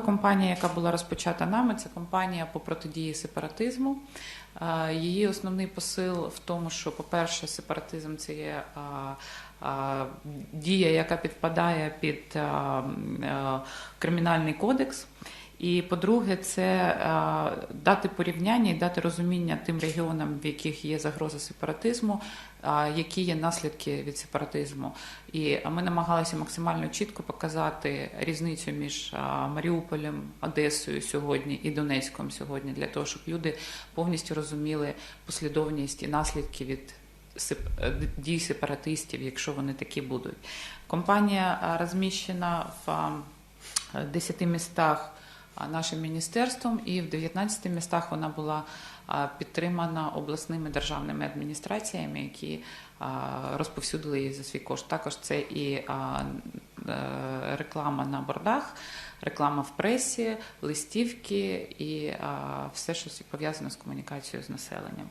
Компанія, яка була розпочата нами, це компанія по протидії сепаратизму. Е, Її основний посил в тому, що, по-перше, сепаратизм це є а, а, дія, яка підпадає під е, кримінальний кодекс. І по-друге, це дати порівняння і дати розуміння тим регіонам, в яких є загроза сепаратизму, які є наслідки від сепаратизму. І ми намагалися максимально чітко показати різницю між Маріуполем, Одесою сьогодні і Донецьком сьогодні, для того, щоб люди повністю розуміли послідовність і наслідки від дій сепаратистів, якщо вони такі будуть. Компанія розміщена в е, 10 містах нашим міністерством, і в 19 містах вона була підтримана обласними державними адміністраціями, які розповсюдили її за свій кошт. Також це і е, реклама на бордах, реклама в пресі, листівки і все, що пов'язано з комунікацією з населенням.